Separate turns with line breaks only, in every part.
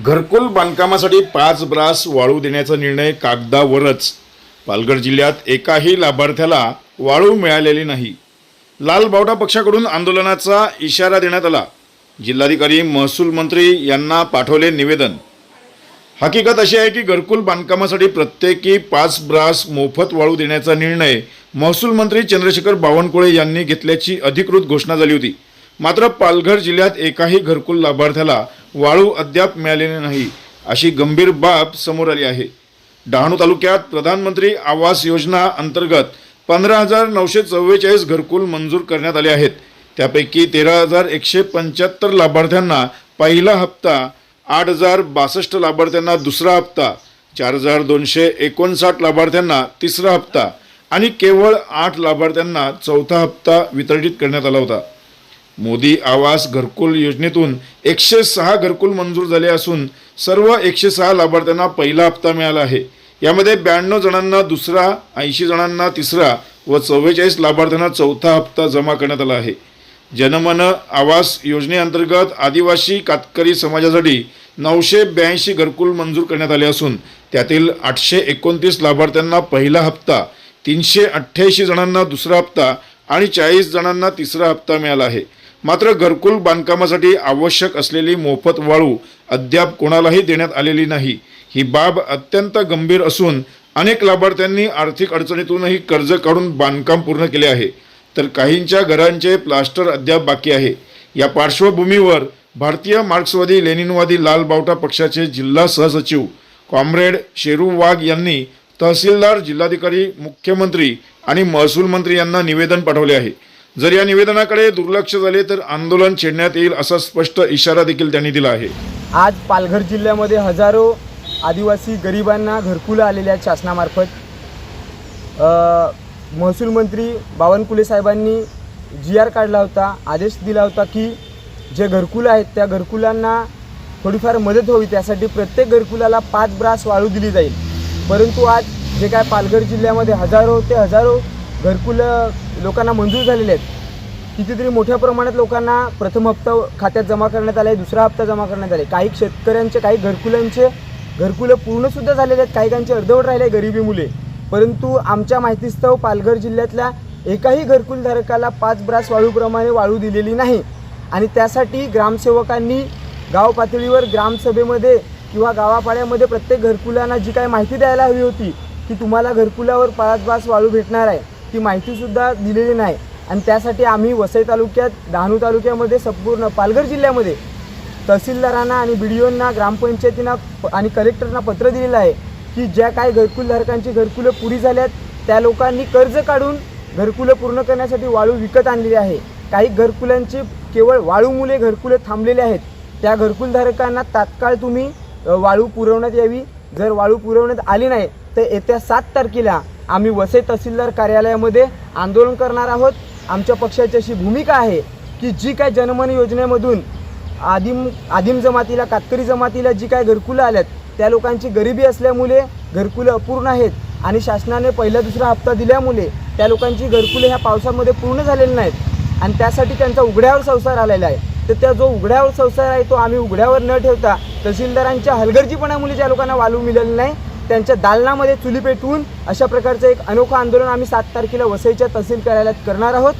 घरकुल बांधकामासाठी पाच ब्रास वाळू देण्याचा निर्णय कागदावरच. पालघर जिल्ह्यात एकाही लाभार्थ्याला वाळू मिळालेली नाही. लाल बावटा पक्षाकडून आंदोलनाचा इशारा देण्यात आला. जिल्हाधिकारी महसूल मंत्री यांना पाठवले निवेदन. हकीकत अशी आहे की घरकुल बांधकामासाठी प्रत्येकी पाच ब्रास मोफत वाळू देण्याचा निर्णय महसूल मंत्री चंद्रशेखर बावनकुळे यांनी घेतल्याची अधिकृत घोषणा झाली होती. मात्र पालघर जिल्ह्यात एकाही घरकुल लाभार्थ्याला वाळू अद्याप मिळालेली नाही अशी गंभीर बाब समोर आली आहे. डहाणू तालुक्यात प्रधानमंत्री आवास योजना अंतर्गत पंधरा हजार नऊशे चव्वेचाळीस घरकुल मंजूर करण्यात आले आहेत. त्यापैकी तेरा हजार एकशे पंच्याहत्तर लाभार्थ्यांना पहिला हप्ता आठ हजार बासष्ट लाभार्थ्यांना दुसरा हप्ता चार हजार दोनशे एकोणसाठ लाभार्थ्यांना तिसरा हप्ता आणि केवळ आठ लाभार्थ्यांना चौथा हप्ता वितरित करण्यात आला होता. मोदी आवास घरकुल योजनेतून एकशे सहा घरकुल मंजूर झाले असून सर्व एकशे सहा लाभार्थ्यांना पहिला हप्ता मिळाला आहे. यामध्ये ब्याण्णव जणांना दुसरा ऐंशी जणांना तिसरा व चव्वेचाळीस लाभार्थ्यांना चौथा हप्ता जमा करण्यात आला आहे. जनमन आवास योजनेअंतर्गत आदिवासी कातकरी समाजासाठी नऊशे ब्याऐंशी घरकुल मंजूर करण्यात आले असून त्यातील आठशे एकोणतीस लाभार्थ्यांना पहिला हप्ता तीनशे अठ्ठ्याऐंशी जणांना दुसरा हप्ता आणि चाळीस जणांना तिसरा हप्ता मिळाला आहे. मात्र घरकुल बांधकामासाठी आवश्यक असलेली मोफत वाळू अद्याप कोणालाही देण्यात आलेली नाही. ही बाब अत्यंत गंभीर असून अनेक लाभार्थ्यांनी आर्थिक अडचणीतूनही कर्ज काढून बांधकाम पूर्ण केले आहे. तर काहींच्या घरांचे प्लास्टर अद्याप बाकी आहे. या पार्श्वभूमीवर भारतीय मार्क्सवादी लेनिनवादी लाल बावटा पक्षाचे जिल्हा सहसचिव कॉम्रेड शेरू वाघ यांनी तहसीलदार जिल्हाधिकारी मुख्यमंत्री आणि महसूल मंत्री यांना निवेदन पाठवले आहे. जर या निवेदनाकडे दुर्लक्ष झाले तर आंदोलन छेडण्यात येईल असा स्पष्ट इशारा देखील त्यांनी दिला आहे.
आज पालघर जिल्ह्यामध्ये हजारो आदिवासी गरिबांना घरकुलं आलेल्या आहेत शासनामार्फत. महसूल मंत्री बावनकुले साहेबांनी जी आर काढला होता आदेश दिला होता की जे घरकुलं आहेत त्या घरकुलांना थोडीफार मदत व्हावी त्यासाठी प्रत्येक घरकुलाला पाच ब्रास वाळू दिली जाईल. परंतु आज जे काय पालघर जिल्ह्यामध्ये हजारो ते हजारो घरकुलं लोकांना मंजूर झालेले आहेत. कितीतरी मोठ्या प्रमाणात लोकांना प्रथम हप्ता खात्यात जमा करण्यात आला आहे दुसरा हप्ता जमा करण्यात आले काही शेतकऱ्यांचे काही घरकुलांचे घरकुलं पूर्णसुद्धा झालेले आहेत. काही काहींचे अर्धवट राहिले गरिबी मुले. परंतु आमच्या माहितीस्तव पालघर जिल्ह्यातल्या एकाही घरकुलधारकाला पाच ब्रास वाळूप्रमाणे वाळू दिलेली नाही. आणि त्यासाठी ग्रामसेवकांनी गाव पातळीवर ग्रामसभेमध्ये किंवा गावापाड्यामध्ये प्रत्येक घरकुलांना जी काय माहिती द्यायला हवी होती की तुम्हाला घरकुलावर पाच ब्रास वाळू भेटणार आहे. ती माहितीसुद्धा दिलेली नाही. आणि त्यासाठी आम्ही वसई तालुक्यात डहाणू तालुक्यामध्ये संपूर्ण पालघर जिल्ह्यामध्ये तहसीलदारांना आणि बी डी ओंना ग्रामपंचायतींना आणि कलेक्टरना पत्र दिलेलं आहे की ज्या काही घरकुलधारकांची घरकुलं पुरी झाल्यात त्या लोकांनी कर्ज काढून घरकुलं पूर्ण करण्यासाठी वाळू विकत आणलेली आहे. काही घरकुलांचे केवळ वाळूमुळे घरकुलं थांबलेले आहेत. त्या घरकुलधारकांना तात्काळ तुम्ही वाळू पुरवण्यात यावी. जर वाळू पुरवण्यात आली नाही तर येत्या सात तारखेला आम्ही वसई तहसीलदार कार्यालयामध्ये आंदोलन करणार आहोत. आमच्या पक्षाची अशी भूमिका आहे की जी काय जनमन योजनेमधून आदिम आदिम जमातीला कातकरी जमातीला जी काय घरकुलं आल्यात त्या लोकांची गरिबी असल्यामुळे घरकुलं अपूर्ण आहेत आणि शासनाने पहिला दुसरा हप्ता दिल्यामुळे त्या लोकांची घरकुले ह्या पावसामध्ये पूर्ण झालेली नाहीत आणि त्यासाठी त्यांचा उघड्यावर संसार आलेला आहे. तर त्या जो उघड्यावर संसार आहे तो आम्ही उघड्यावर न ठेवता तहसीलदारांच्या हलगर्जीपणामुळे ज्या लोकांना वालू मिळालेलं नाही. त्यांच्या दालनामध्ये चुली पेटवून अशा प्रकारचं एक अनोखं आंदोलन आम्ही सात तारखेला वसईच्या तहसील कार्यालयात करणार आहोत.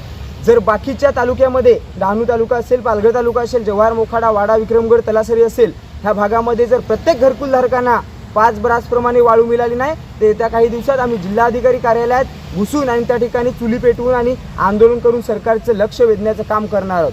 जर बाकीच्या तालुक्यामध्ये डहाणू तालुका असेल पालघर तालुका असेल जव्हार मोखाडा वाडा विक्रमगड तलासरी असेल ह्या भागामध्ये जर प्रत्येक घरकुलधारकांना पाच ब्रासप्रमाणे वाळू मिळाली नाही तर येत्या काही दिवसात आम्ही जिल्हाधिकारी कार्यालयात घुसून आणि त्या ठिकाणी चुली पेटवून आणि आंदोलन करून सरकारचं लक्ष वेधण्याचं काम करणार आहोत.